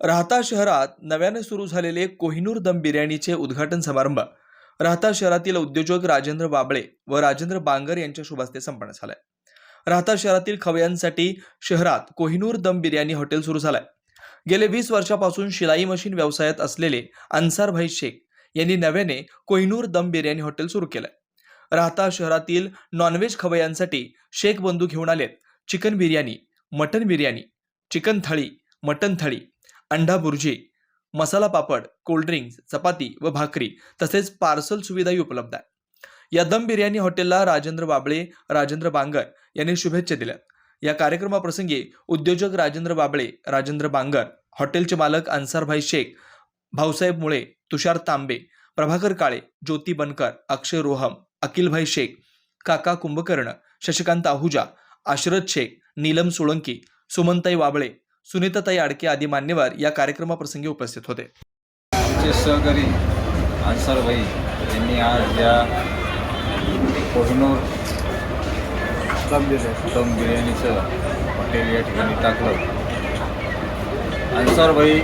राहता शहरात नव्याने सुरू झालेले कोहिनूर दम बिर्याणीचे उद्घाटन समारंभ. राहता शहरातील उद्योजक राजेंद्र बाबळे व राजेंद्र बांगर यांच्या शुभ संपन्न झालाय. राहता शहरातील खवयांसाठी शहरात कोहिनूर दम बिर्याणी हॉटेल सुरू झालंय. गेले वीस वर्षापासून शिलाई मशीन व्यवसायात असलेले अन्सारभाई शेख यांनी नव्याने कोहिनूर दम बिर्याणी हॉटेल सुरू केलंय. राहता शहरातील नॉनव्हेज खवयांसाठी शेख बंधू घेऊन आलेत chicken biryani mutton biryani chicken thali mutton thali अंडा बुर्जी मसाला पापड कोल्ड्रिंक्स चपाती व भाकरी तसेच पार्सल सुविधाही उपलब्ध आहे या दम बिर्याणी हॉटेलला राजेंद्र बाबळे राजेंद्र बांगर यांनी शुभेच्छा दिल्या. या कार्यक्रमाप्रसंगी उद्योजक राजेंद्र बाबळे राजेंद्र बांगर हॉटेलचे मालक अन्सारभाई शेख भाऊसाहेब मुळे तुषार तांबे प्रभाकर काळे ज्योती बनकर अक्षय रोहम अखिलभाई शेख काका कुंभकर्ण शशिकांत आहुजा आशरत शेख नीलम सोळंकी सुमनताई वाबळे सुनीताताई आडके आदी मान्यवर या कार्यक्रमाप्रसंगी उपस्थित होते. आमचे सहकारी अन्सारभाई यांनी आज या कोहिनूर दम दम बिर्याणीचं हॉटेल या ठिकाणी टाकलं. अन्सारभाई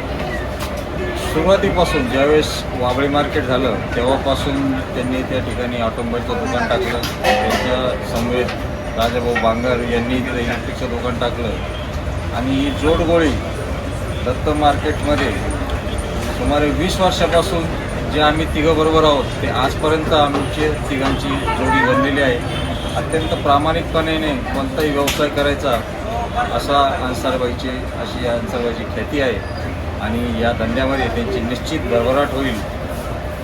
सुरुवातीपासून ज्यावेळेस वाबळी मार्केट झालं तेव्हापासून त्यांनी त्या ठिकाणी ऑटोमोबाईलचं दुकान टाकलं. त्यांच्या समवेत राजाभाऊ बांगर यांनी तिथं इलेक्ट्रिकचं दुकान टाकलं. आणि ही जोडगोळी दत्त मार्केटमध्ये सुमारे वीस वर्षापासून जे आम्ही तिघं बरोबर आहोत ते आजपर्यंत आमची तिघांची जोडी बनलेली आहे. अत्यंत प्रामाणिकपणे कोणताही व्यवसाय करायचा असा अन्सारबाईची अशी या अन्सारबाईची ख्याती आहे. आणि या धंद्यामध्ये त्यांची निश्चित भरभराट होईल.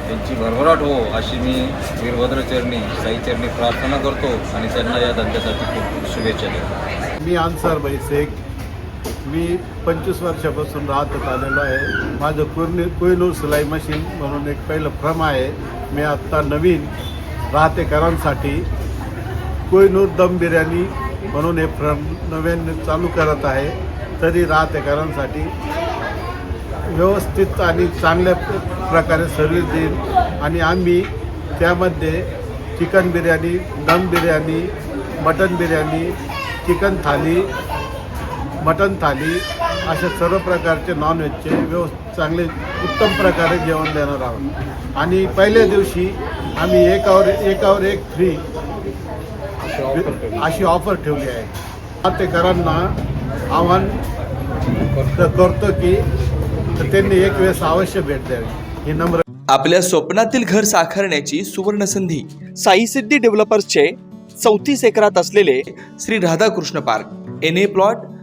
त्यांची भरभराट हो अशी मी वीरभद्रचरणी साईचरणी प्रार्थना करतो आणि त्यांना या धंद्यासाठी खूप शुभेच्छा देतो. मी अन्सार भाई शेख मी पंचवीस वर्षापासून राहत आलेलो आहे. माझं कोर्नि कोयनूर सिलाई मशीन म्हणून एक पहिलं फ्रम आहे. मी आत्ता नवीन राहतेकरांसाठी कोयनूर दम बिर्याणी म्हणून हे फ्रम नव्याने चालू करत आहे. तरी राहतेकरांसाठी व्यवस्थित आणि चांगल्या प्रकारे सर्विस देईल आणि आम्ही त्यामध्ये chicken biryani dum biryani mutton biryani chicken thali mutton thali अशा सर्व प्रकारचे नॉनव्हेजचे व्यवस्थित चांगले उत्तम प्रकारे जेवण देणार आहोत. आणि पहिल्या दिवशी आम्ही एकावर एकावर एक फ्री अशी ऑफर ठेवली आहे. तेकरांना आव्हान करतो की तर त्यांनी एक वेळेस अवश्य भेट द्यावी. ही नम्र आपल्या स्वप्नातील घर साकारण्याची सुवर्ण संधी साई सिद्धी डेव्हलपर्सचे चौतीस एकरात असलेले Shri Radhakrishna park. N A plot